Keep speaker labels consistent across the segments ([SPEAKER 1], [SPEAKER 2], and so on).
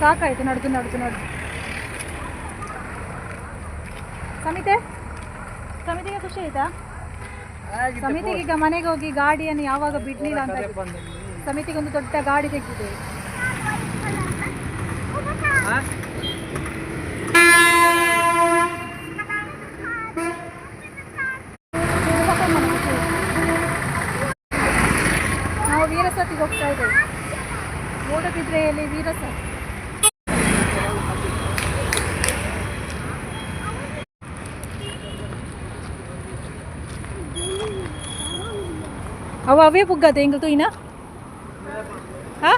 [SPEAKER 1] ಸಾಕಾಯ್ತು ನಡೆದು ನಡೆದು ನಡೆದು. ಸಮಿತೆ ಸಮಿತಿಗೆ ಖುಷಿ ಆಯ್ತಾ? ಸಮಿತಿಗೆ ಈಗ ಮನೆಗೆ ಹೋಗಿ ಗಾಡಿಯನ್ನು ಯಾವಾಗ ಬಿಡ್ಲಿಲ್ಲ ಅಂತ ಸಮಿತಿಗೆ ಒಂದು ದೊಡ್ಡ ಗಾಡಿ ತೆಗೆದಿದೆ ನಾವು ವೀರಸತಿಗೆ ಹೋಗ್ತಾ ಇದ್ದೇವೆ ಮೂಡಬಿದ್ರೆಯಲ್ಲಿ ವೀರಸತಿ ಅವ ಅವೇ ಬುಗ್ಗದೆ ಹೆಂಗ ತುಯ್ನ ಹಾ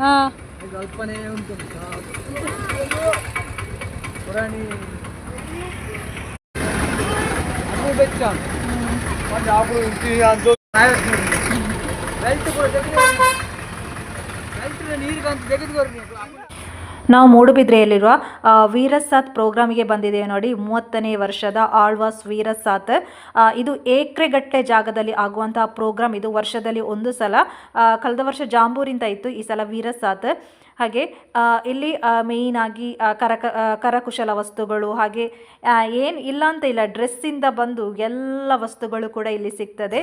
[SPEAKER 1] ಹಾ
[SPEAKER 2] ಕಲ್ಪನೆ ಉಂಟು ಪುರಾಣಿ ಅದು ಬೆಚ್ಚ ಒಂದು ಆಪು ಉಂಟು ಅದು ಬೆಲ್ಟ್ ಕೂಡ ತೆಗೆದು ಬೆಲ್ಟ್ ನೀರಿಗೆ ಅಂತ ತೆಗೆದುಕೊರಿ
[SPEAKER 3] ನಾವು ಮೂಡುಬಿದ್ರೆಯಲ್ಲಿರುವ ವೀರಸಾತ್ ಪ್ರೋಗ್ರಾಮಿಗೆ ಬಂದಿದ್ದೇವೆ ನೋಡಿ, ಮೂವತ್ತನೇ ವರ್ಷದ ಆಳ್ವಾಸ್ ವೀರಸಾತ್. ಇದು ಏಕ್ರೆಗಟ್ಟೆ ಜಾಗದಲ್ಲಿ ಆಗುವಂತಹ ಪ್ರೋಗ್ರಾಮ್. ಇದು ವರ್ಷದಲ್ಲಿ ಒಂದು ಸಲ ಕಳೆದ ವರ್ಷ ಜಾಂಬೂರಿಂದ ಇತ್ತು ಈ ಸಲ ವೀರಸಾತ್. ಹಾಗೆ ಇಲ್ಲಿ ಮೇಯ್ನ್ ಆಗಿ ಕರಕ ಕರಕುಶಲ ವಸ್ತುಗಳು ಹಾಗೆ ಏನು ಇಲ್ಲ ಅಂತ ಇಲ್ಲ ಡ್ರೆಸ್ಸಿಂದ ಬಂದು ಎಲ್ಲ ವಸ್ತುಗಳು ಕೂಡ ಇಲ್ಲಿ ಸಿಗ್ತದೆ.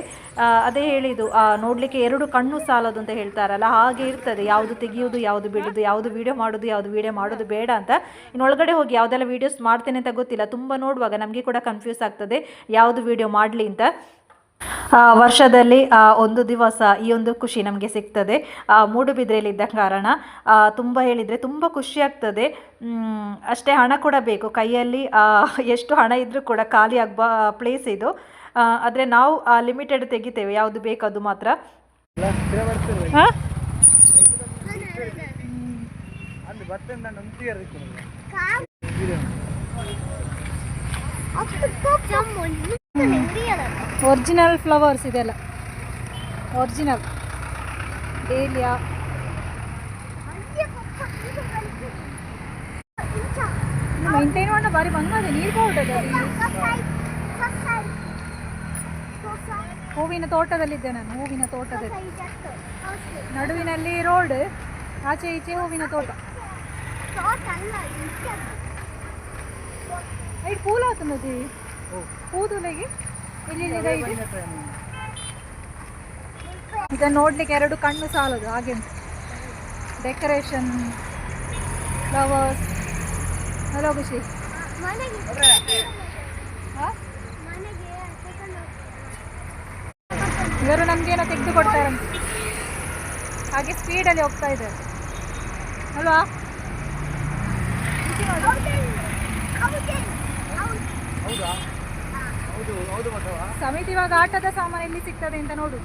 [SPEAKER 3] ಅದೇ ಹೇಳಿದು ನೋಡಲಿಕ್ಕೆ ಎರಡು ಕಣ್ಣು ಸಾಲದು ಅಂತ ಹೇಳ್ತಾರಲ್ಲ, ಹಾಗೆ ಇರ್ತದೆ. ಯಾವುದು ತೆಗಿಯೋದು ಯಾವುದು ಬಿಡೋದು ಯಾವುದು ವಿಡಿಯೋ ಮಾಡೋದು ಯಾವುದು ವೀಡಿಯೋ ಮಾಡೋದು ಬೇಡ ಅಂತ. ಇನ್ನು ಒಳಗಡೆ ಹೋಗಿ ಯಾವುದೆಲ್ಲ ವೀಡಿಯೋಸ್ ಮಾಡ್ತೇನೆ ಅಂತ ಗೊತ್ತಿಲ್ಲ, ತುಂಬ ನೋಡುವಾಗ ನಮಗೆ ಕೂಡ ಕನ್ಫ್ಯೂಸ್ ಆಗ್ತದೆ, ಯಾವುದು ವಿಡಿಯೋ ಮಾಡಲಿ ಅಂತ. ವರ್ಷದಲ್ಲಿ ಒಂದು ದಿವಸ ಈ ಒಂದು ಖುಷಿ ನಮಗೆ ಸಿಗ್ತದೆ. ಆ, ಮೂಡುಬಿದ್ರೆಯಲ್ಲಿ ಇದ್ದ ಕಾರಣ ತುಂಬ ಹೇಳಿದರೆ ತುಂಬ ಖುಷಿ ಆಗ್ತದೆ. ಅಷ್ಟೇ ಹಣ ಕೂಡ ಬೇಕು. ಕೈಯಲ್ಲಿ ಎಷ್ಟು ಹಣ ಇದ್ದರೂ ಕೂಡ ಖಾಲಿ ಆಗ್ಬ ಪ್ಲೇಸ್ ಇದು. ಆದರೆ ನಾವು ಲಿಮಿಟೆಡ್ ತೆಗಿತೇವೆ. ಯಾವುದು ಬೇಕು ಅದು ಮಾತ್ರ. ಹಾಂ?
[SPEAKER 1] ಒರಿಜಿನಲ್ ಫ್ಲವರ್ಸ್ ಇದೆಲ್ಲ. ಒರಿಜಿನಲ್ ಡೇಲಿಯಾ ಮೈಂಟೈನ್ ಮಾಡೋ ಬಾರಿ ಬಂದದೆ ನೀರು ಪೌಡರ್ ಹೂವಿನ ತೋಟದಲ್ಲಿದ್ದೆ ನಾನು ಹೂವಿನ ತೋಟದಲ್ಲಿ. ನಡುವಿನಲ್ಲಿ ರೋಡ್ ಆಚೆ ಈಚೆ ಹೂವಿನ ತೋಟ. ಐದು ಪೂಲ ಆತನದಿ? ಕೂದಲಿಗೆ ಇಲ್ಲಿ ಇದನ್ನು ನೋಡ್ಲಿಕ್ಕೆ ಎರಡು ಕಣ್ಣು ಸಾಲದು ಹಾಗೆ ಡೆಕೋರೇಷನ್ ಫ್ಲವರ್ಸ್ ಹಲೋ ಖುಷಿ? ಇವರು ನಮ್ಗೇನೋ ತೆಗೆದು ಕೊಡ್ತಾರೆ ಹಾಗೆ ಸ್ಪೀಡಲ್ಲಿ ಹೋಗ್ತಾ ಇದ್ದಾರೆ. ಅಲ್ವಾ?
[SPEAKER 2] ಹೌದಾ?
[SPEAKER 1] ಸಮಿತಿ ಇವಾಗ ಆಟದ ಸಾಮಾನು ಎಲ್ಲಿ ಸಿಗ್ತದೆ ಅಂತ ನೋಡು.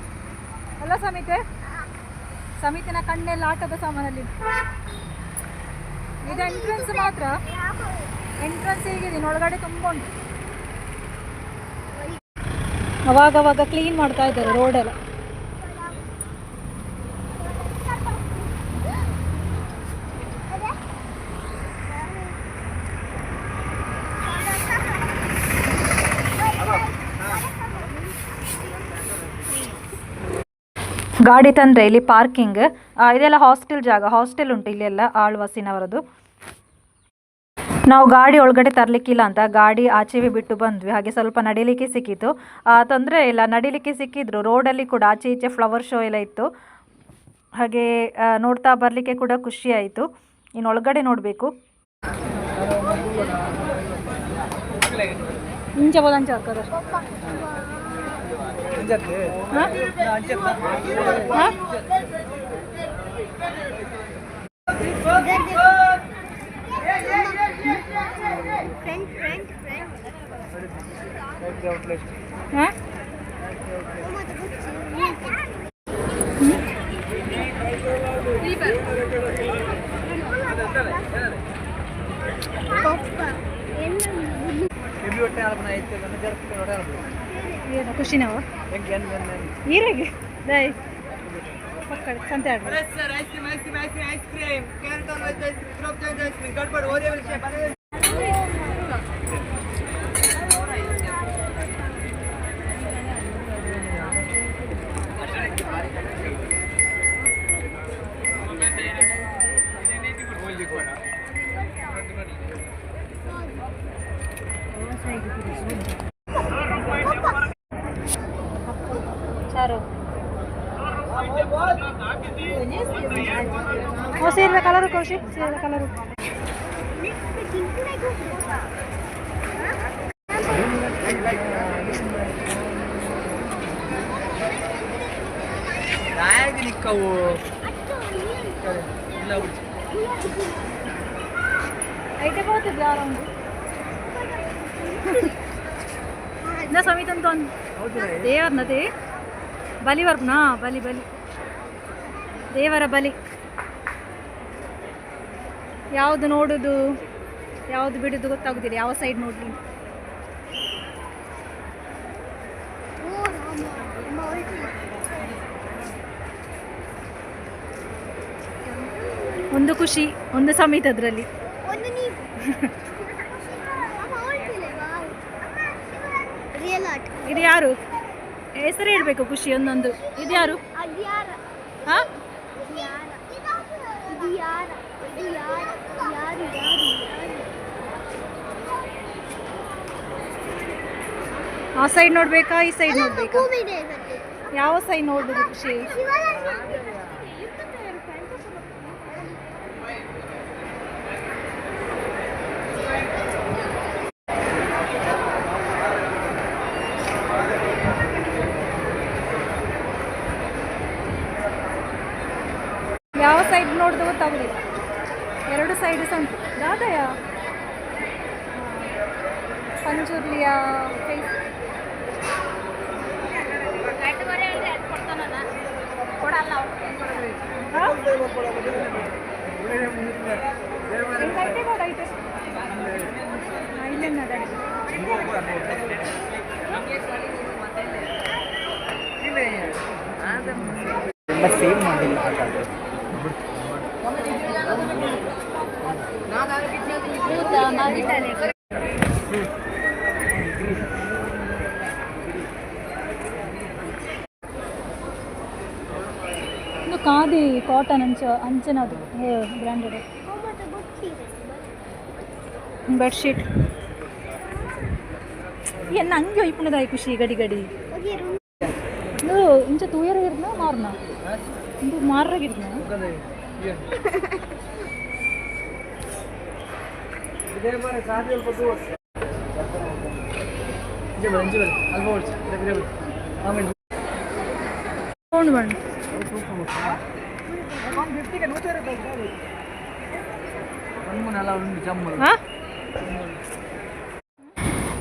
[SPEAKER 1] ಅಲ್ಲ ಸಮಿತೆ? ಸಮಿತಿನ ಕಣ್ಣೆಲ್ಲ ಆಟದ ಸಾಮಾನಲ್ಲಿ. ಇದು ಎಂಟ್ರೆನ್ಸ್ ಮಾತ್ರ. ಎಂಟ್ರೆನ್ಸ್ ಹೇಗಿದೆ ಒಳಗಡೆ ತುಂಬ ಉಂಟು. ಅವಾಗ ಅವಾಗ ಕ್ಲೀನ್ ಮಾಡ್ತಾ ಇದ್ದಾರೆ ರೋಡೆಲ್ಲ
[SPEAKER 3] ಗಾಡಿ ತಂದರೆ ಇಲ್ಲಿ ಪಾರ್ಕಿಂಗ್ ಇದೆಲ್ಲ ಹಾಸ್ಟೆಲ್ ಜಾಗ ಹಾಸ್ಟೆಲ್ ಉಂಟು ಇಲ್ಲೆಲ್ಲ ಆಳ್ವಾಸಿನವರದು. ನಾವು ಗಾಡಿ ಒಳಗಡೆ ತರಲಿಕ್ಕಿಲ್ಲ ಅಂತ ಗಾಡಿ ಆಚೆವಿ ಬಿಟ್ಟು ಬಂದ್ವಿ, ಹಾಗೆ ಸ್ವಲ್ಪ ನಡಿಲಿಕ್ಕೆ ಸಿಕ್ಕಿತು. ತೊಂದರೆ ಇಲ್ಲ, ನಡಿಲಿಕ್ಕೆ ಸಿಕ್ಕಿದ್ರು, ರೋಡಲ್ಲಿ ಕೂಡ ಆಚೆ ಈಚೆ ಫ್ಲವರ್ ಶೋ ಎಲ್ಲ ಇತ್ತು. ಹಾಗೆ ನೋಡ್ತಾ ಬರಲಿಕ್ಕೆ ಕೂಡ ಖುಷಿ ಆಯಿತು. ಇನ್ನು ಒಳಗಡೆ ನೋಡಬೇಕು.
[SPEAKER 2] Papa. Papa. Papa. Papa. Papa. Papa.
[SPEAKER 1] ಏನು ಖುಷಿನವ?
[SPEAKER 2] ಹೆಂಗೆ ಏನು
[SPEAKER 1] ಈರೆಗೆ ದೈ ಮಕ್ಕಳು ಸಂತೆ ಆಡ್ಬೋದು
[SPEAKER 2] ರಾಯಾಗಿ ನಿಕ್ಕವು ಇಲ್ಲ
[SPEAKER 1] ಐತೆ ಅಂತ ಒಂದು. ದೇವ್ರನ್ನದೇ ಬಲಿ ಬರ್ಬನಾ ಬಲಿ ಬಲಿ. ದೇವರ ಬಲಿ. ಯಾವುದು ನೋಡುದು ಯಾವುದು ಬಿಡುದು ಗೊತ್ತಾಗುದಿಲ್ಲ. ಯಾವ ಸೈಡ್ ನೋಡ್ಲಿ ಒಂದು ಖುಷಿ ಒಂದು ಸಮೇತ ಅದರಲ್ಲಿ. ಇದು ಯಾರು? ಹೆಸರು ಹೇಳ್ಬೇಕು ಖುಷಿ ಒಂದೊಂದು. ಇದು ಯಾರು? ಆ ಸೈಡ್ ನೋಡ್ಬೇಕಾ ಈ ಸೈಡ್ ನೋಡ್ಬೇಕಾ? ಯಾವ ಸೈಡ್ ನೋಡುದು ಖುಷಿ ಯಾವ ಗೊತ್ತಾಗುದಿಲ್ಲ. ಎರಡು ಸೈಡ್ ಸಹ ಉಂಟು. ದಾದಯ
[SPEAKER 2] ಎಲ್ಲ ಸೇವ್ ಮಾಡಿಲ್ಲ ಹಾಗಾದ್ರೆ.
[SPEAKER 1] ಇದು ಖಾದಿ ಕಾಟನ್ ಅಂಚ ಅಂಚನದು ಬ್ರ್ಯಾಂಡೆಡ್ ಬೆಡ್ಶೀಟ್ ಎನ್ನ ಹಂಗೆ ಇಪ್ಪುಣದಾಯಿ ಖುಷಿ ಗಡಿ ಗಡಿ ಇದು ಇಂಚ ತೂಯರ ಇರ್ನ ಮಾರ್ನ ಇದು ಮಾರ್ರಾಗಿರ್ನ
[SPEAKER 2] ಇದೇ ಮರ ಸಾಧ್ಯ ಸ್ವಲ್ಪ ದೂರ ಇಂಜೆ ಬರ ಇಂಜೆ ಬರ ಅಲ್ಪ ಓಡಿಸಿ ಇದೇ ಬರ ಆಮೇಲೆ
[SPEAKER 1] ತಗೊಂಡು ಬಣ್ಣ
[SPEAKER 2] ಕಣ್ಣೆಲ್ಲ ಉಂಟು ಜಮ್ಮು
[SPEAKER 1] ಹಾಂ?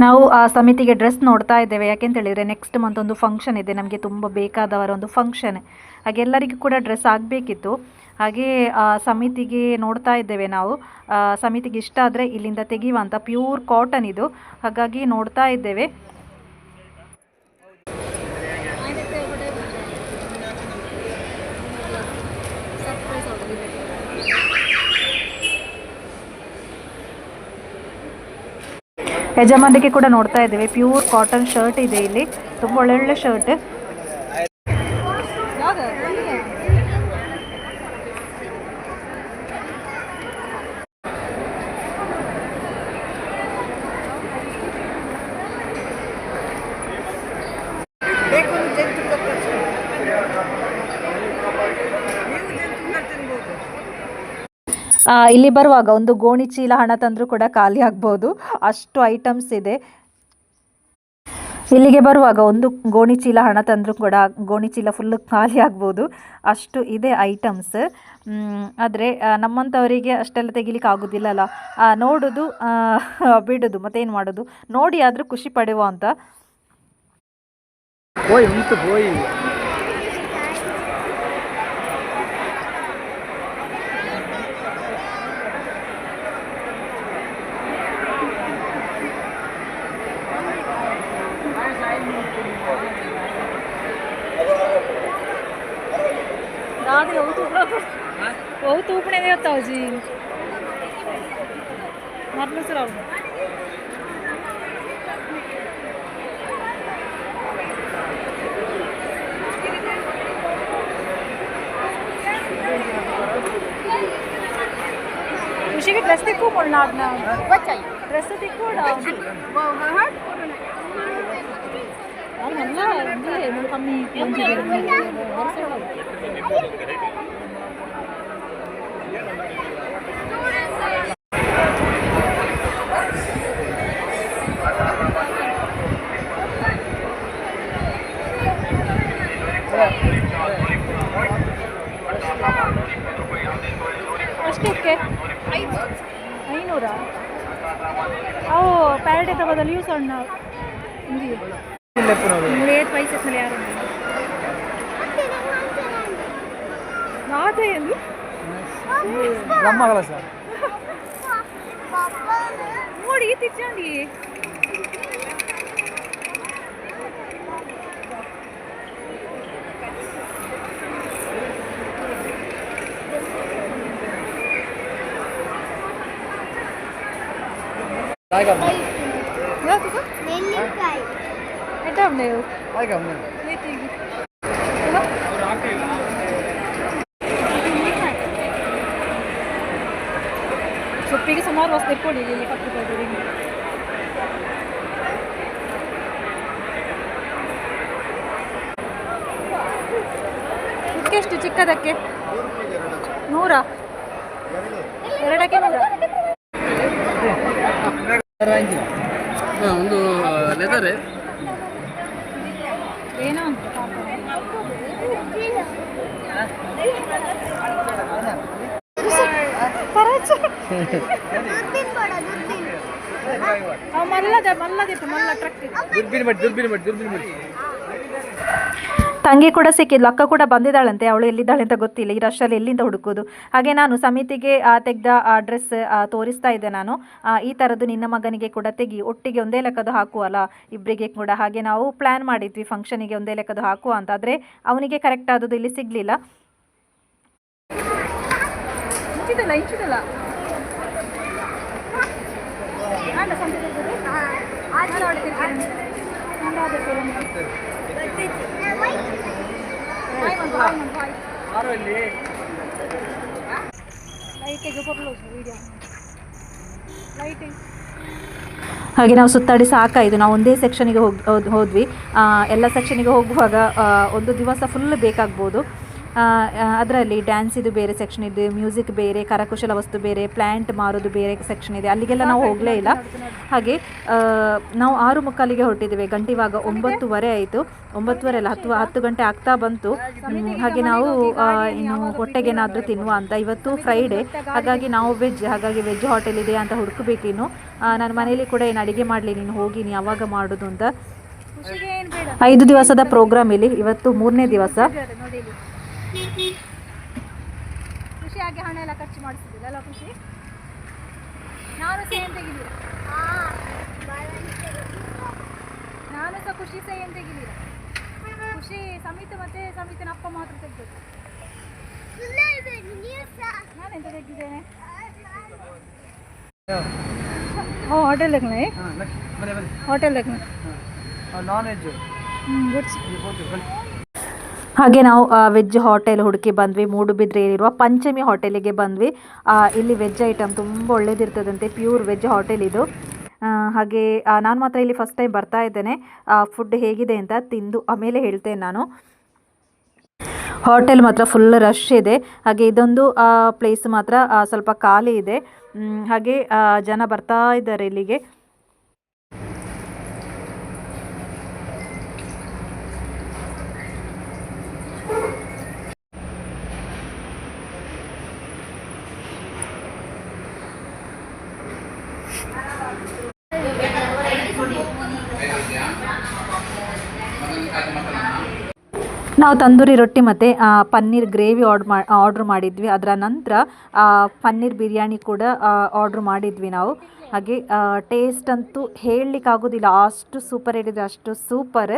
[SPEAKER 3] ನಾವು ಆ ಸಮಿತಿಗೆ ಡ್ರೆಸ್ ನೋಡ್ತಾ ಇದ್ದೇವೆ. ಯಾಕೆಂತ ಹೇಳಿದ್ರೆ ನೆಕ್ಸ್ಟ್ ಮಂತ್ ಒಂದು ಫಂಕ್ಷನ್ ಇದೆ. ನಮಗೆ ತುಂಬ ಬೇಕಾದವರ ಒಂದು ಫಂಕ್ಷನ್ ಹಾಗೆ ಎಲ್ಲರಿಗೂ ಕೂಡ ಡ್ರೆಸ್ ಆಗಬೇಕಿತ್ತು. ಹಾಗೆ ಸಮಿತಿಗೆ ನೋಡ್ತಾ ಇದ್ದೇವೆ ನಾವು. ಸಮಿತಿಗೆ ಇಷ್ಟ ಆದರೆ ಇಲ್ಲಿಂದ ತೆಗೆಯುವಂಥ ಪ್ಯೂರ್ ಕಾಟನ್ ಇದು. ಹಾಗಾಗಿ ನೋಡ್ತಾ ಇದ್ದೇವೆ. ಯಜಮಾನಿಗೆ ಕೂಡ ನೋಡ್ತಾ ಇದ್ದೇವೆ. ಪ್ಯೂರ್ ಕಾಟನ್ ಶರ್ಟ್ ಇದೆ ಇಲ್ಲಿ. ತುಂಬ ಒಳ್ಳೊಳ್ಳೆ ಶರ್ಟ್ ಆ, ಇಲ್ಲಿ ಬರುವಾಗ ಒಂದು ಗೋಣಿ ಚೀಲ ಹಣ ತಂದರೂ ಕೂಡ ಖಾಲಿ ಆಗ್ಬೋದು. ಅಷ್ಟು ಐಟಮ್ಸ್ ಇದೆ. ಇಲ್ಲಿಗೆ ಬರುವಾಗ ಒಂದು ಗೋಣಿ ಚೀಲ ಹಣ ತಂದರೂ ಕೂಡ ಗೋಣಿ ಚೀಲ ಫುಲ್ಲು ಖಾಲಿ ಆಗ್ಬೋದು. ಅಷ್ಟು ಇದೆ ಐಟಮ್ಸ್ ಆದರೆ ನಮ್ಮಂಥವರಿಗೆ ಅಷ್ಟೆಲ್ಲ ತೆಗಿಲಿಕ್ಕೆ ಆಗೋದಿಲ್ಲ ಅಲ್ಲ ನೋಡೋದು ಬಿಡೋದು, ಮತ್ತೇನು ಮಾಡೋದು? ನೋಡಿ ಆದರೂ ಖುಷಿ ಪಡೆಯುವ ಅಂತ.
[SPEAKER 1] నాది ఓవు తూపునేది వస్తావు జీ మరణించరావు ऋषि की ड्रेस देखो मोड़ना ड्रेस देखो நல்லா வந்து நம்ம
[SPEAKER 2] கம்மி கொஞ்சம்
[SPEAKER 1] ನೋಡಿ ತಿಚ್ಚಂಡಿ ಯಾವ್ದು?
[SPEAKER 4] ನೆಲ್ಲಿಕಾಯಿ.
[SPEAKER 1] ನೀವು ಸೊಪ್ಪಿಗೆ ಸುಮಾರು ವಸ್ತು ಕೊಡಿ ಇಲ್ಲಿ ಕಟ್ಟಿಕೊಳ್ತೀವಿ ಇದಕ್ಕೆಷ್ಟು ಚಿಕ್ಕದಕ್ಕೆ ನೂರ ಎರಡಕ್ಕೆ ನೂರ
[SPEAKER 2] ಒಂದು ಲೆದರ್
[SPEAKER 1] ಏನೋ? ಅಂತ
[SPEAKER 4] ದುರ್ಬಿನ್ ಕೊಡ ದುರ್ಬಿನ್
[SPEAKER 1] ಮಲ್ಲದ ಮಲ್ಲದಿತ್ತು ಮಲ್ಲ ಟ್ರಕ್
[SPEAKER 2] ದುರ್ಬಿನ್ ಮಾಡಿ ದುರ್ಬಿನ್ ಮಾಡಿ ದುರ್ಬಿನ್ ಮಾಡಿ.
[SPEAKER 3] ತಂಗಿ ಕೂಡ ಸಿಕ್ಕಿದ್ಲು ಅಕ್ಕ ಕೂಡ ಬಂದಿದ್ದಾಳಂತೆ ಅವಳು ಎಲ್ಲಿದ್ದಾಳೆ ಅಂತ ಗೊತ್ತಿಲ್ಲ ಈ ರಶಲ್ಲಿ ಎಲ್ಲಿಂದ ಹುಡುಕೋದು. ಹಾಗೆ ನಾನು ಸಮಿತಿಗೆ ತೆಗೆದ ಆ ಡ್ರೆಸ್ ತೋರಿಸ್ತಾ ಇದ್ದೆ ನಾನು. ಈ ಥರದ್ದು ನಿನ್ನ ಮಗನಿಗೆ ಕೂಡ ತೆಗಿ ಒಟ್ಟಿಗೆ ಒಂದೇ ಲೆಕ್ಕದ್ದು ಹಾಕುವಲ್ಲ ಇಬ್ಬರಿಗೆ ಕೂಡ. ಹಾಗೆ ನಾವು ಪ್ಲ್ಯಾನ್ ಮಾಡಿದ್ವಿ ಫಂಕ್ಷನಿಗೆ ಒಂದೇ ಲೆಕ್ಕದ್ದು ಹಾಕುವ ಅಂತ ಆದರೆ ಅವನಿಗೆ ಕರೆಕ್ಟ್ ಆದದ್ದು ಇಲ್ಲಿ ಸಿಗಲಿಲ್ಲ
[SPEAKER 1] ಇಂಚಿದಲ್ಲ ಇಂಚಿದಲ್ಲ ಆಂಡ ಸಂತೆ ತೆಗ್ದು? ಆಂಡ ಅವಳು ತೆಗ್ದು. ಆಂಡ ಅದು ತೆಗ್ದು. ಬಾಯ್ ಮಂದು, ಬಾಯ್ ಮಂದು, ಬಾಯ್.
[SPEAKER 2] ಆರು ಇಲ್ಲಿ
[SPEAKER 1] ಲೈಟಿಗೆ ಕೊಡ್ಲು
[SPEAKER 3] ಹಾಗೆ ನಾವು ಸುತ್ತಾಡಿ ಸಾಕಾಯಿತು. ನಾವು ಒಂದೇ ಸೆಕ್ಷನಿಗೆ ಹೋಗಿ ಹೋದ್- ಹೋದ್ವಿ. ಎಲ್ಲ ಸೆಕ್ಷನಿಗೆ ಹೋಗುವಾಗ ಒಂದು ದಿವಸ ಫುಲ್ ಬೇಕಾಗ್ಬೋದು. ಅದರಲ್ಲಿ ಡ್ಯಾನ್ಸಿದು ಬೇರೆ ಸೆಕ್ಷನ್ ಇದೆ ಮ್ಯೂಸಿಕ್ ಬೇರೆ ಕರಕುಶಲ ವಸ್ತು ಬೇರೆ ಪ್ಲ್ಯಾಂಟ್ ಮಾರೋದು ಬೇರೆ ಸೆಕ್ಷನ್ ಇದೆ. ಅಲ್ಲಿಗೆಲ್ಲ ನಾವು ಹೋಗಲೇ ಇಲ್ಲ. ಹಾಗೆ ನಾವು ಆರು ಮುಕ್ಕಾಲಿಗೆ ಹೊರಟಿದ್ದೇವೆ. ಗಂಟೆ ಇವಾಗ ಒಂಬತ್ತುವರೆ ಆಯಿತು. ಒಂಬತ್ತುವರೆ ಅಲ್ಲ ಹತ್ತು ಹತ್ತು ಗಂಟೆ ಆಗ್ತಾ ಬಂತು. ಹಾಗೆ ನಾವು ಇನ್ನು ಹೊಟ್ಟೆಗೇನಾದರೂ ತಿನ್ನುವ ಅಂತ. ಇವತ್ತು ಫ್ರೈಡೇ ಹಾಗಾಗಿ ನಾವು ವೆಜ್ ಹಾಗಾಗಿ ವೆಜ್ ಹೋಟೆಲ್ ಇದೆ ಅಂತ ಹುಡುಕಬೇಕಿನ್ನು ನಾನು ಮನೇಲಿ ಕೂಡ ಏನು ಅಡುಗೆ ಮಾಡಲಿ ನೀನು ಹೋಗಿ ನೀನು ಯಾವಾಗ ಮಾಡೋದು ಅಂತ. ಐದು ದಿವಸದ ಪ್ರೋಗ್ರಾಮ್ ಇಲ್ಲಿ. ಇವತ್ತು ಮೂರನೇ ದಿವಸ.
[SPEAKER 1] ಬೇಡ ನೋಡಿ ಇಲ್ಲಿ ಖುಷಿಯಾಗಿ ಹಣ ಎಲ್ಲ ಖರ್ಚು ಮಾಡಿಸಿದ್ದಿಲ್ಲ ಅಲ್ಲ ಖುಷಿ? ನಾನು ಸಹ ಏನು ತೆಗಿಲಿಲ್ಲ ನಾನು ಸಹ ಖುಷಿ ಸಹ ಏನು ತೆಗಿಲಿಲ್ಲ ಖುಷಿ ಸಮಿತ ಮತ್ತೆ ಸಮಿತಿನ ಅಪ್ಪ ಮಾತ್ರ ತೆಗ್ಬೇಕು ನಾನೆಂತ ತೆಗ್ದಿದ್ದೇನೆ? ಓ ಹೋಟೆಲ್ ತೆಗ್ನೆ
[SPEAKER 2] ಬನ್ನಿ ಬನ್ನಿ.
[SPEAKER 1] ಹೋಟೆಲ್ ತೆಗ್ನೆ
[SPEAKER 2] ನಾನ್ ವೆಜ್
[SPEAKER 1] ಹ್ಞೂ ಗುಡ್ಸ್.
[SPEAKER 3] ಹಾಗೆ ನಾವು ವೆಜ್ ಹೋಟೆಲ್ ಹುಡುಕಿ ಬಂದ್ವಿ ಮೂಡುಬಿದ್ರೆಯಲ್ಲಿರುವ ಪಂಚಮಿ ಹೋಟೆಲಿಗೆ ಬಂದ್ವಿ. ಇಲ್ಲಿ ವೆಜ್ ಐಟಮ್ ತುಂಬ ಒಳ್ಳೇದಿರ್ತದಂತೆ ಪ್ಯೂರ್ ವೆಜ್ ಹೋಟೆಲ್ ಇದು. ಹಾಗೆ ನಾನು ಮಾತ್ರ ಇಲ್ಲಿ ಫಸ್ಟ್ ಟೈಮ್ ಬರ್ತಾ ಇದ್ದೇನೆ. ಫುಡ್ ಹೇಗಿದೆ ಅಂತ ತಿಂದು ಆಮೇಲೆ ಹೇಳ್ತೇನೆ ನಾನು. ಹೋಟೆಲ್ ಮಾತ್ರ ಫುಲ್ ರಶ್ ಇದೆ. ಹಾಗೆ ಇದೊಂದು ಪ್ಲೇಸ್ ಮಾತ್ರ ಸ್ವಲ್ಪ ಖಾಲಿ ಇದೆ. ಹಾಗೆ ಜನ ಬರ್ತಾ ಇದ್ದಾರೆ ಇಲ್ಲಿಗೆ. ನಾವು ತಂದೂರಿ ರೊಟ್ಟಿ ಮತ್ತು ಪನ್ನೀರ್ ಗ್ರೇವಿ ಆರ್ಡ್ ಮಾ, ಆರ್ಡ್ರ್ ಮಾಡಿದ್ವಿ. ಅದರ ನಂತರ ಪನ್ನೀರ್ ಬಿರಿಯಾನಿ ಕೂಡ ಆರ್ಡ್ರ್ ಮಾಡಿದ್ವಿ ನಾವು. ಹಾಗೆ ಟೇಸ್ಟ್ ಅಂತೂ ಹೇಳಲಿಕ್ಕಾಗೋದಿಲ್ಲ. ಅಷ್ಟು ಸೂಪರ್ ಹೇಳಿದರೆ ಅಷ್ಟು ಸೂಪರ್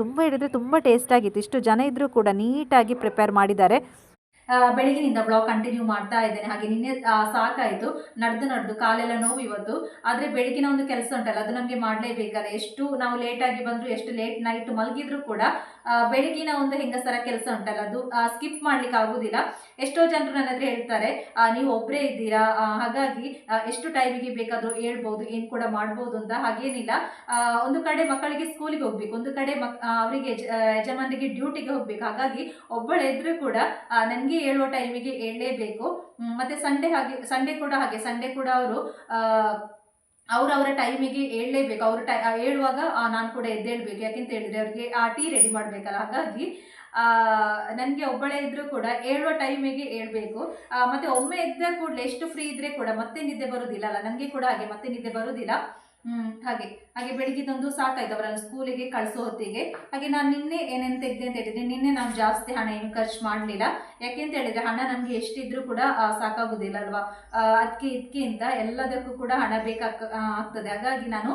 [SPEAKER 3] ತುಂಬ ಹೇಳಿದರೆ ತುಂಬ ಟೇಸ್ಟಾಗಿತ್ತು ಇಷ್ಟು ಜನ ಇದ್ದರೂ ಕೂಡ ನೀಟಾಗಿ ಪ್ರಿಪೇರ್ ಮಾಡಿದ್ದಾರೆ. ಬೆಳಗಿನಿಂದ ಬ್ಲಾಗ್ ಕಂಟಿನ್ಯೂ ಮಾಡ್ತಾ ಇದ್ದೇನೆ. ಹಾಗೆ ನಿನ್ನೆ ಸಾಕಾಯಿತು. ನಡೆದು ನಡೆದು ಕಾಲೆಲ್ಲ ನೋವು ಇವತ್ತು. ಆದರೆ ಬೆಳಗಿನ ಒಂದು ಕೆಲಸ ಉಂಟಲ್ಲ, ಅದು ನಮಗೆ ಮಾಡಲೇಬೇಕಲ್ಲ. ಎಷ್ಟು ನಾವು ಲೇಟಾಗಿ ಬಂದರೂ, ಎಷ್ಟು ಲೇಟ್ ನೈಟ್ ಮಲಗಿದ್ರು ಕೂಡ ಬೆಳಗಿನ ಒಂದು ಹೆಂಗಸರ ಕೆಲಸ ಉಂಟಲ್ಲ, ಅದು ಸ್ಕಿಪ್ ಮಾಡ್ಲಿಕ್ಕೆ ಆಗುದಿಲ್ಲ. ಎಷ್ಟೋ ಜನರು ನನ್ನ ಹತ್ರ ಹೇಳ್ತಾರೆ ನೀವು ಒಬ್ಬರೇ ಇದ್ದೀರಾ? ಹಾಗಾಗಿ ಎಷ್ಟು ಟೈಮಿಗೆ ಬೇಕಾದರೂ ಹೇಳ್ಬೋದು, ಏನು ಕೂಡ ಮಾಡ್ಬೋದು ಅಂತ. ಹಾಗೇನಿಲ್ಲ. ಒಂದು ಕಡೆ ಮಕ್ಕಳಿಗೆ ಸ್ಕೂಲಿಗೆ ಹೋಗ್ಬೇಕು, ಒಂದು ಕಡೆ ಅವರಿಗೆ, ಯಜ- ಯಜಮಾನರಿಗೆ ಡ್ಯೂಟಿಗೆ ಹೋಗ್ಬೇಕು. ಹಾಗಾಗಿ ಒಬ್ಬಳೇ ಇದ್ರೂ ಕೂಡ ನನಗೆ ಹೇಳುವ ಟೈಮಿಗೆ ಹೇಳಲೇಬೇಕು ಮತ್ತೆ ಸಂಡೇ ಹಾಗೆ, ಸಂಡೇ ಕೂಡ ಹಾಗೆ, ಸಂಡೇ ಕೂಡ ಅವರು ಅವರವರ ಟೈಮಿಗೆ ಹೇಳಲೇಬೇಕು ಅವರು ಟೈ ಹೇಳುವಾಗ ನಾನು ಕೂಡ ಎದ್ದೇಳಬೇಕು. ಯಾಕೆಂತ ಹೇಳಿದ್ರೆ ಅವ್ರಿಗೆ ಆ ಟೀ ರೆಡಿ ಮಾಡಬೇಕಲ್ಲ, ಹಾಗಾಗಿ ನನಗೆ ಒಬ್ಬಳೇ ಇದ್ದರೂ ಕೂಡ ಹೇಳುವ ಟೈಮಿಗೆ ಹೇಳ್ಬೇಕು ಮತ್ತೆ ಒಮ್ಮೆ ಎದ್ದ ಕೂಡಲೇ, ಎಷ್ಟು ಫ್ರೀ ಇದ್ದರೆ ಕೂಡ ಮತ್ತೆ ನಿದ್ದೆ ಬರೋದಿಲ್ಲ ಅಲ್ಲ ನನಗೆ ಕೂಡ ಹಾಗೆ ಮತ್ತೆ ನಿದ್ದೆ ಬರುವುದಿಲ್ಲ ಹ್ಮ್, ಹಾಗೆ. ಹಾಗೆ ಬೆಳಿಗ್ಗೆದೊಂದು ಸಾಕಾಯ್ತು ಅವರನ್ನು ಸ್ಕೂಲಿಗೆ ಕಳಿಸೋ ಹೊತ್ತಿಗೆ. ಹಾಗೆ ನಾನು ನಿನ್ನೆ ಏನೇನು ತೆಗೆದೆ ಅಂತ ಹೇಳಿದ್ರೆ, ನಿನ್ನೆ ನಾನು ಜಾಸ್ತಿ ಹಣ ಏನು ಖರ್ಚು ಮಾಡಲಿಲ್ಲ. ಯಾಕೆಂತ ಹೇಳಿದ್ರೆ, ಹಣ ನಮಗೆ ಎಷ್ಟಿದ್ರೂ ಕೂಡ ಸಾಕಾಗೋದಿಲ್ಲ ಅಲ್ವಾ? ಅದಕ್ಕೆ ಇದಕ್ಕೆ ಅಂತ ಎಲ್ಲದಕ್ಕೂ ಕೂಡ ಹಣ ಬೇಕಾಗ್ತದೆ ಹಾಗಾಗಿ ನಾನು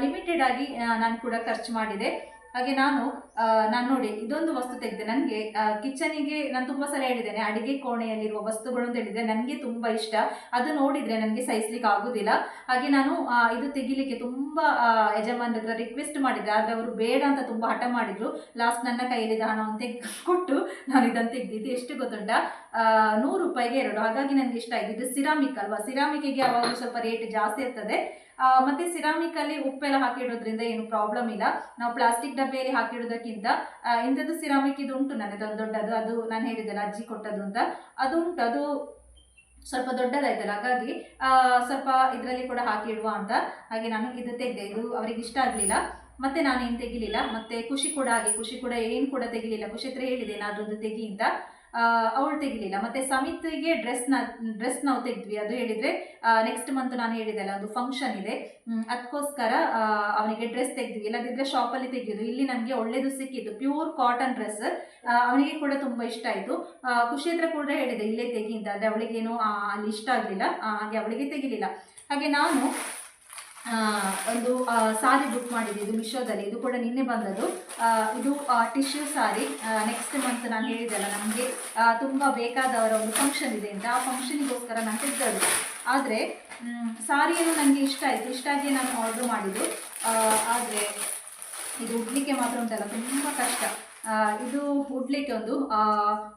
[SPEAKER 3] ಲಿಮಿಟೆಡ್ ಆಗಿ ನಾನು ಕೂಡ ಖರ್ಚು ಮಾಡಿದೆ. ಹಾಗೆ ನಾನು ನಾನು ನೋಡಿ, ಇದೊಂದು ವಸ್ತು ತೆಗೆದೆ. ನನಗೆ ಕಿಚನಿಗೆ ನಾನು ತುಂಬ ಸಲ ಹೇಳಿದ್ದೇನೆ, ಅಡುಗೆ ಕೋಣೆಯಲ್ಲಿರುವ ವಸ್ತುಗಳು ಅಂತ ಹೇಳಿದ್ರೆ ನನಗೆ ತುಂಬ ಇಷ್ಟ. ಅದು ನೋಡಿದರೆ ನನಗೆ ಸಹಿಸ್ಲಿಕ್ಕೆ ಆಗುದಿಲ್ಲ. ಹಾಗೆ ನಾನು ಇದು ತೆಗಿಲಿಕ್ಕೆ ತುಂಬ ಯಜಮಾನ್ರ ರಿಕ್ವೆಸ್ಟ್ ಮಾಡಿದ್ದೆ. ಆದರೆ ಅವರು ಬೇಡ ಅಂತ ತುಂಬ ಹಠ ಮಾಡಿದ್ರು. ಲಾಸ್ಟ್ ನನ್ನ ಕೈಯಲ್ಲಿದ್ದ ಹಣವನ್ನು ತೆಗೆದು ಕೊಟ್ಟು ನಾನು ಇದನ್ನು ತೆಗೆದಿದ್ದು. ಎಷ್ಟು ಗೊತ್ತುಂಟಾ? ನೂರು ರೂಪಾಯಿಗೆ ಎರಡು. ಹಾಗಾಗಿ ನನಗೆ ಇಷ್ಟ ಆಯ್ತು ಇದು ಸಿರಾಮಿಕ್ ಅಲ್ವಾ? ಸಿರಾಮಿಕ್ಗೆ ಯಾವಾಗಲೂ ಸ್ವಲ್ಪ ರೇಟ್ ಜಾಸ್ತಿ ಇರ್ತದೆ. ಮತ್ತೆ ಸಿರಾಮಿಕ್ ಅಲ್ಲಿ ಉಪ್ಪೆಲ್ಲ ಹಾಕಿಡೋದ್ರಿಂದ ಏನು ಪ್ರಾಬ್ಲಮ್ ಇಲ್ಲ. ನಾವು ಪ್ಲಾಸ್ಟಿಕ್ ಡಬ್ಬೆಯಲ್ಲಿ ಹಾಕಿಡೋದಕ್ಕಿಂತ ಇಂಥದ್ದು ಸಿರಾಮಿಕ್ ಇದು ಉಂಟು ನನಗೆ. ಒಂದು ದೊಡ್ಡದು. ಅದು ನಾನು ಹೇಳಿದ್ದೆಲ್ಲ ಅಜ್ಜಿ ಕೊಟ್ಟದ್ದು ಅಂತ. ಅದು ಉಂಟು. ಅದು ಸ್ವಲ್ಪ ದೊಡ್ಡದಾಯ್ತಲ್ಲ. ಹಾಗಾಗಿ ಸ್ವಲ್ಪ ಇದರಲ್ಲಿ ಕೂಡ ಹಾಕಿಡುವ ಅಂತ. ಹಾಗೆ ನಾನು ಇದು ತೆಗೆದೆ. ಇದು ಅವರಿಗೆ ಇಷ್ಟ ಆಗಲಿಲ್ಲ. ಮತ್ತೆ ನಾನು ಏನು ತೆಗಿಲಿಲ್ಲ. ಮತ್ತೆ ಖುಷಿ ಕೂಡ ಹಾಗೆ. ಖುಷಿ ಕೂಡ ಏನು ಕೂಡ ತೆಗಿಲಿಲ್ಲ. ಖುಷಿ ಹತ್ರ ಹೇಳಿದೆ, ಏನಾದರೂ ಒಂದು ತೆಗಿ ಅಂತ. ಅವಳು ತೆಗಿಲಿಲ್ಲ. ಮತ್ತೆ ಸಮಿತಿಗೆ ಡ್ರೆಸ್ನ ಡ್ರೆಸ್ ನಾವು ತೆಗೆದ್ವಿ, ಅದು ಹೇಳಿದರೆ ನೆಕ್ಸ್ಟ್ ಮಂತ್ ನಾನು ಹೇಳಿದೆಲ್ಲ, ಒಂದು ಫಂಕ್ಷನ್ ಇದೆ. ಅದಕ್ಕೋಸ್ಕರ ಅವನಿಗೆ ಡ್ರೆಸ್ ತೆಗೆದ್ವಿ. ಇಲ್ಲದಿದ್ದರೆ ಶಾಪಲ್ಲಿ ತೆಗೆಯೋದು. ಇಲ್ಲಿ ನನಗೆ ಒಳ್ಳೇದು ಸಿಕ್ಕಿತ್ತು ಪ್ಯೂರ್ ಕಾಟನ್ ಡ್ರೆಸ್ ಅವನಿಗೆ ಕೂಡ ತುಂಬ ಇಷ್ಟ ಆಯಿತು. ಖುಷಿ ಹತ್ರ ಕೂಡ ಹೇಳಿದೆ, ಇಲ್ಲೇ ತೆಗಿ ಅಂತ. ಅವಳಿಗೆ ಅವಳಿಗೇನು ಅಲ್ಲಿ ಇಷ್ಟ ಆಗಲಿಲ್ಲ. ಹಾಗೆ ಅವಳಿಗೆ ತೆಗಿಲಿಲ್ಲ. ಹಾಗೆ ನಾನು ಒಂದು ಸಾರಿ ಬುಕ್ ಮಾಡಿದ್ದೆ ಇದು ಮಿಶೋದಲ್ಲಿ ಇದು ಕೂಡ ನಿನ್ನೆ ಬಂದದ್ದು. ಇದು ಟಿಶ್ಯೂ ಸಾರಿ ನೆಕ್ಸ್ಟ್ ಮಂತ್ ನಾನು ಹೇಳಿದ್ದಲ್ಲ ನಮಗೆ ತುಂಬ ಬೇಕಾದವರ ಒಂದು ಫಂಕ್ಷನ್ ಇದೆ ಅಂತ. ಆ ಫಂಕ್ಷನಿಗೋಸ್ಕರ ನಾನು ತೆಗೆದದ್ದು. ಆದರೆ ಸಾರಿಯನ್ನು ನನಗೆ ಇಷ್ಟ ಆಯಿತು. ಇಷ್ಟ ಆಗಿ ನಾನು ಆರ್ಡ್ರ್ ಮಾಡಿದ್ದು. ಆದರೆ, ಇದು ಉಡ್ಲಿಕ್ಕೆ ಮಾತ್ರ ಉಂಟಲ್ಲ, ತುಂಬ ಕಷ್ಟ. ಇದು ಉಡ್ಲಿಕ್ಕೆ ಒಂದು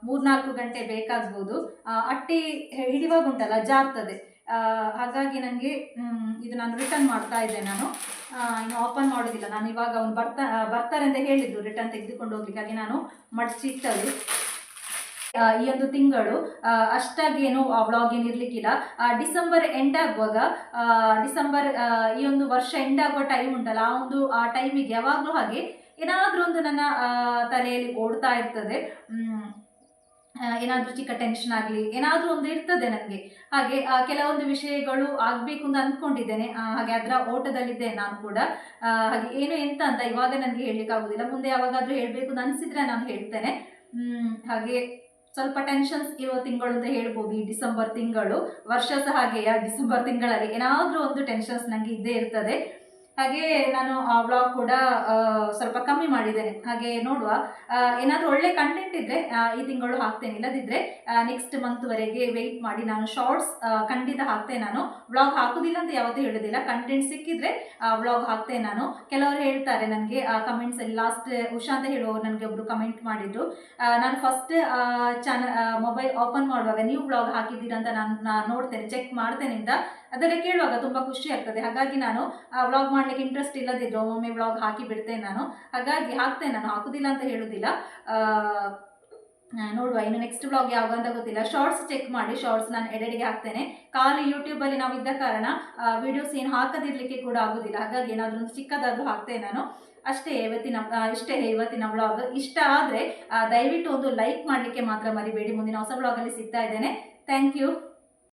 [SPEAKER 3] ಮೂರ್ನಾಲ್ಕು ಗಂಟೆ ಬೇಕಾಗ್ಬೋದು. ಅಟ್ಟಿ ಹಿಡಿವಾಗ ಉಂಟಲ್ಲ, ಜಾರ್ತದೆ. ಹಾಗಾಗಿ ನನಗೆ ಇದು ನಾನು ರಿಟರ್ನ್ ಮಾಡ್ತಾ ಇದ್ದೆ ನಾನು. ಇನ್ನು ಓಪನ್ ಮಾಡೋದಿಲ್ಲ. ನಾನು ಇವಾಗ ಅವ್ನು ಬರ್ತಾ ಬರ್ತಾರೆ ಅಂತ ಹೇಳಿದ್ರು ರಿಟರ್ನ್ ತೆಗೆದುಕೊಂಡು ಹೋಗ್ಲಿಕ್ಕಾಗಿ ನಾನು ಮಡಚಿ ಇಟ್ಟದ್ದು ಆ, ಈ ಒಂದು ತಿಂಗಳು ಆ, ಅಷ್ಟಾಗಿ ಏನು ವ್ಲಾಗ್ ಏನು ಇರ್ಲಿಕ್ಕಿಲ್ಲ. ಡಿಸೆಂಬರ್ ಎಂಡ್ ಆಗುವಾಗ ಡಿಸೆಂಬರ್ ಈ ಒಂದು ವರ್ಷ ಎಂಡ್ ಆಗುವ ಟೈಮ್ ಉಂಟಲ್ಲ ಆ ಒಂದು ಆ ಟೈಮಿಗೆ ಯಾವಾಗಲೂ ಹಾಗೆ ಏನಾದರೂ ಒಂದು ನನ್ನ ತಲೆಯಲ್ಲಿ ಓಡ್ತಾ ಇರ್ತದೆ. ಏನಾದರೂ ಚಿಕ್ಕ ಟೆನ್ಷನ್ ಆಗಲಿ, ಏನಾದರೂ ಒಂದು ಇರ್ತದೆ ನನಗೆ. ಹಾಗೆ ಕೆಲವೊಂದು ವಿಷಯಗಳು ಆಗಬೇಕು ಅಂತ ಅಂದ್ಕೊಂಡಿದ್ದೇನೆ ಹಾಗೆ ಅದರ ಓಟದಲ್ಲಿದ್ದೆ ನಾನು ಕೂಡ. ಹಾಗೆ ಏನು ಎಂತ ಅಂತ ಇವಾಗ ನನಗೆ ಹೇಳಲಿಕ್ಕಾಗೋದಿಲ್ಲ ಮುಂದೆ ಯಾವಾಗಾದರೂ ಹೇಳಬೇಕು ಅಂತ ಅನಿಸಿದ್ರೆ ನಾನು ಹೇಳ್ತೇನೆ. ಹಾಗೆ ಸ್ವಲ್ಪ ಟೆನ್ಷನ್ಸ್ ಇರೋ ತಿಂಗಳು ಅಂತ ಹೇಳ್ಬೋದು. ಈ ಡಿಸೆಂಬರ್ ತಿಂಗಳು, ವರ್ಷ ಸಹ ಹಾಗೆಯಾ ಡಿಸೆಂಬರ್ ತಿಂಗಳಲ್ಲಿ ಏನಾದರೂ ಒಂದು ಟೆನ್ಷನ್ಸ್ ನನಗೆ ಇದ್ದೇ ಇರ್ತದೆ. ಹಾಗೆ ನಾನು ಆ ವ್ಲಾಗ್ ಕೂಡ ಆ, ಸ್ವಲ್ಪ ಕಮ್ಮಿ ಮಾಡಿದ್ದೇನೆ. ಹಾಗೆ ನೋಡುವ. ಏನಾದರೂ ಒಳ್ಳೆ ಕಂಟೆಂಟ್ ಇದ್ರೆ ಈ ತಿಂಗಳು ಹಾಕ್ತೇನೆ. ಇಲ್ಲದಿದ್ದರೆ ನೆಕ್ಸ್ಟ್ ಮಂತ್ವರೆಗೆ ವೆಯ್ಟ್ ಮಾಡಿ ನಾನು ಶಾರ್ಟ್ಸ್ ಖಂಡಿತ ಹಾಕ್ತೇನೆ ನಾನು. ವ್ಲಾಗ್ ಹಾಕುದಿಲ್ಲ ಅಂತ ಯಾವತ್ತೂ ಹೇಳೋದಿಲ್ಲ. ಕಂಟೆಂಟ್ ಸಿಕ್ಕಿದ್ರೆ ವ್ಲಾಗ್ ಹಾಕ್ತೇನೆ ನಾನು. ಕೆಲವರು ಹೇಳ್ತಾರೆ ನನಗೆ ಕಮೆಂಟ್ಸಲ್ಲಿ ಲಾಸ್ಟ್ ಉಷಾ ಅಂತ ಹೇಳುವವರು ನನಗೆ ಒಬ್ಬರು ಕಮೆಂಟ್ ಮಾಡಿದ್ರು. ಆ, ನಾನು ಫಸ್ಟ್ ಚಾನಲ್ ಮೊಬೈಲ್ ಓಪನ್ ಮಾಡುವಾಗ ನೀವು ವ್ಲಾಗ್ ಹಾಕಿದ್ದೀರಾ ಅಂತ ನಾನು ನೋಡ್ತೇನೆ ಚೆಕ್ ಮಾಡ್ತೇನೆ ಅಂತ ಅದೆಲ್ಲ ಕೇಳುವಾಗ ತುಂಬ ಖುಷಿ ಆಗ್ತದೆ. ಹಾಗಾಗಿ ನಾನು ವ್ಲಾಗ್ ಮಾಡ್ಲಿಕ್ಕೆ ಇಂಟ್ರೆಸ್ಟ್ ಇಲ್ಲದಿದ್ರು ಒಮ್ಮೊಮ್ಮೆ ವ್ಲಾಗ್ ಹಾಕಿ ಬಿಡ್ತೇನೆ ನಾನು. ಹಾಗಾಗಿ ಹಾಕ್ತೇನೆ ನಾನು. ಹಾಕುದಿಲ್ಲ ಅಂತ ಆ, ನೋಡುವ ಇನ್ನು ನೆಕ್ಸ್ಟ್ ಬ್ಲಾಗ್ ಯಾವಾಗ ಅಂತ ಗೊತ್ತಿಲ್ಲ. ಶಾರ್ಟ್ಸ್ ಚೆಕ್ ಮಾಡಿ. ಶಾರ್ಟ್ಸ್ ನಾನು ಎಡೆಡಿಗೆ ಹಾಕ್ತೇನೆ. ಖಾಲಿ ಯೂಟ್ಯೂಬಲ್ಲಿ ನಾವು ಇದ್ದ ಕಾರಣ ವಿಡಿಯೋಸ್ ಏನು ಹಾಕದಿರಲಿಕ್ಕೆ ಕೂಡ ಆಗೋದಿಲ್ಲ. ಹಾಗಾಗಿ ಏನಾದರೂ ಚಿಕ್ಕದಾದರೂ ಹಾಕ್ತೇನೆ ನಾನು. ಅಷ್ಟೇ ಇವತ್ತಿನ ಇಷ್ಟೇ ಇವತ್ತಿನ ವ್ಲಾಗ್ ಇಷ್ಟ ಆದರೆ ದಯವಿಟ್ಟು ಒಂದು ಲೈಕ್ ಮಾಡಲಿಕ್ಕೆ ಮಾತ್ರ ಮರಿಬೇಡಿ. ಮುಂದಿನ ಹೊಸ ವ್ಲಾಗಲ್ಲಿ ಸಿಗ್ತಾ ಇದ್ದೇನೆ. Thank you